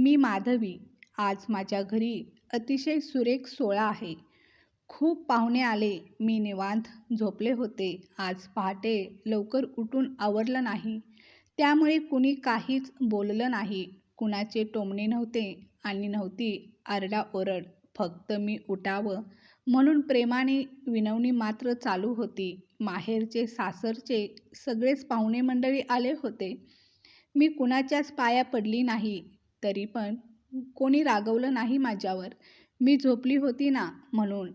मी माधवी. आज माझ्या घरी अतिशय सुरेख सोहळा आहे. खूप पाहुणे आले. मी निवांत झोपले होते. आज पहाटे लवकर उठून आवरलं नाही. त्यामुळे कुणी काहीच बोललं नाही. कुणाचे टोमणे नव्हते आणि नव्हती आरडा ओरड. फक्त मी उठावं म्हणून प्रेमाने विनवणी मात्र चालू होती. माहेरचे सासरचे सगळेच पाहुणे मंडळी आले होते. मी कुणाच्याच पाया पडली नाही. तरी पण कोणी रागवलं नाही माझ्यावर. मी झोपली होती ना म्हणून.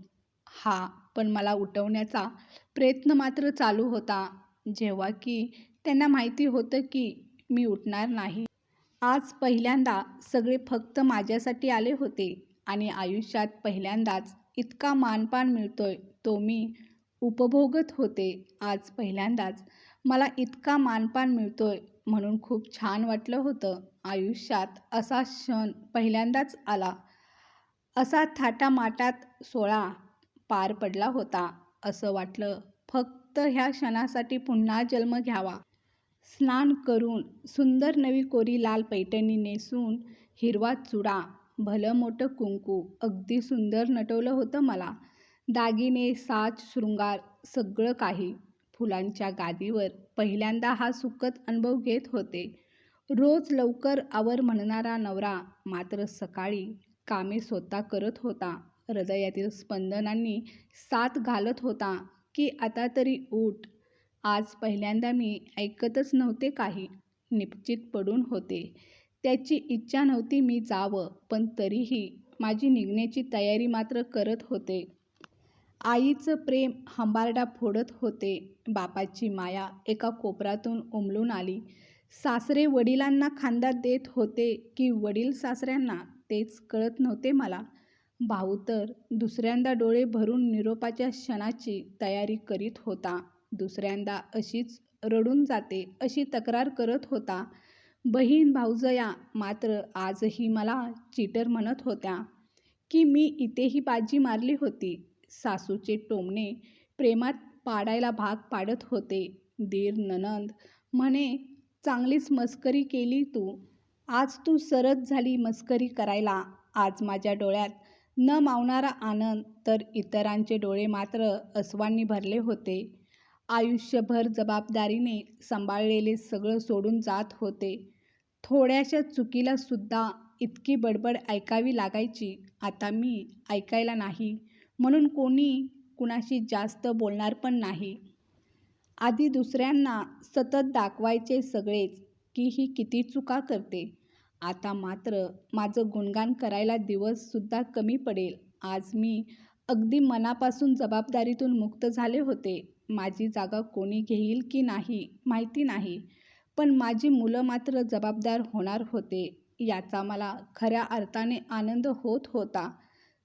हा पण मला उठवण्याचा प्रयत्न मात्र चालू होता. जेव्हा की त्यांना माहिती होतं की मी उठणार नाही. आज पहिल्यांदा सगळे फक्त माझ्यासाठी आले होते आणि आयुष्यात पहिल्यांदाच इतका मानपान मिळतोय तो मी उपभोगत होते. आज पहिल्यांदाच मला इतका मानपान मिळतो आहे म्हणून खूप छान वाटलं होतं. आयुष्यात असा क्षण पहिल्यांदाच आला. असा थाटामाटात सोहळा पार पडला होता असं वाटलं. फक्त ह्या क्षणासाठी पुन्हा जन्म घ्यावा. स्नान करून सुंदर नवी कोरी लाल पैठणी नेसून हिरवा चुडा भलं मोठं कुंकू अगदी सुंदर नटवलं होतं मला. दागिने साज शृंगार सगळं काही फुलांच्या गादीवर पहिल्यांदा हा सुखद अनुभव घेत होते. रोज लवकर आवर म्हणणारा नवरा मात्र सकाळी कामे स्वतः करत होता. हृदयातील स्पंदनांनी साथ घालत होता की आता तरी उठ. आज पहिल्यांदा मी ऐकतच नव्हते काही. निपचित पडून होते. त्याची इच्छा नव्हती मी जावं पण तरीही माझी निघण्याची तयारी मात्र करत होते. आईचं प्रेम हंबारडा फोडत होते. बापाची माया एका कोपऱ्यातून उमलून आली. सासरे वडिलांना खांदा देत होते की वडील सासऱ्यांना तेच कळत नव्हते मला. भाऊ तर दुसऱ्यांदा डोळे भरून निरोपाच्या क्षणाची तयारी करीत होता. दुसऱ्यांदा अशीच रडून जाते अशी तक्रार करत होता. बहीण भाऊजया मात्र आजही मला चीटर म्हणत होत्या की मी इथेही बाजी मारली होती. सासूचे टोमणे प्रेमात पाडायला भाग पाडत होते. दीर ननंद म्हणे चांगलीच मस्करी केली तू. आज तू सरत झाली मस्करी करायला. आज माझ्या डोळ्यात न मावणारा आनंद तर इतरांचे डोळे मात्र अस्वांनी भरले होते. आयुष्यभर जबाबदारीने सांभाळलेले सगळं सोडून जात होते. थोड्याशा चुकीला सुद्धा इतकी बडबड ऐकावी लागायची. आता मी ऐकायला नाही. म्हणून कोणी कुणाशी जास्त बोलणार पण नाही. आधी दुसऱ्यांना सतत दाखवायचे सगळेच की ही किती चुका करते. आता मात्र माझं गुणगान करायला दिवससुद्धा कमी पडेल. आज मी अगदी मनापासून जबाबदारीतून मुक्त झाले होते. माझी जागा कोणी घेईल की नाही माहिती नाही. पण माझी मुलं मात्र जबाबदार होणार होते. याचा मला खऱ्या अर्थाने आनंद होत होता.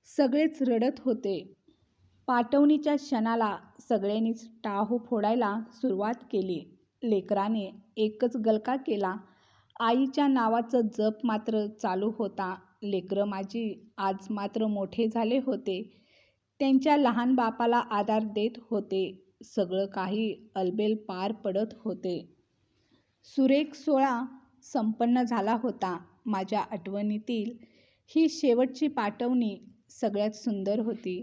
सगळेच रडत होते. पाठवणीच्या क्षणाला सगळ्यांनीच टाहू फोडायला सुरुवात केली. लेकराने एकच गलका केला. आईच्या नावाचं जप मात्र चालू होता. लेकरं माझी आज मात्र मोठे झाले होते. त्यांच्या लहान बापाला आधार देत होते. सगळं काही अलबेल पार पडत होते. सुरेख सोळा संपन्न झाला होता. माझ्या आठवणीतील ही शेवटची पाठवणी सगळ्यात सुंदर होती.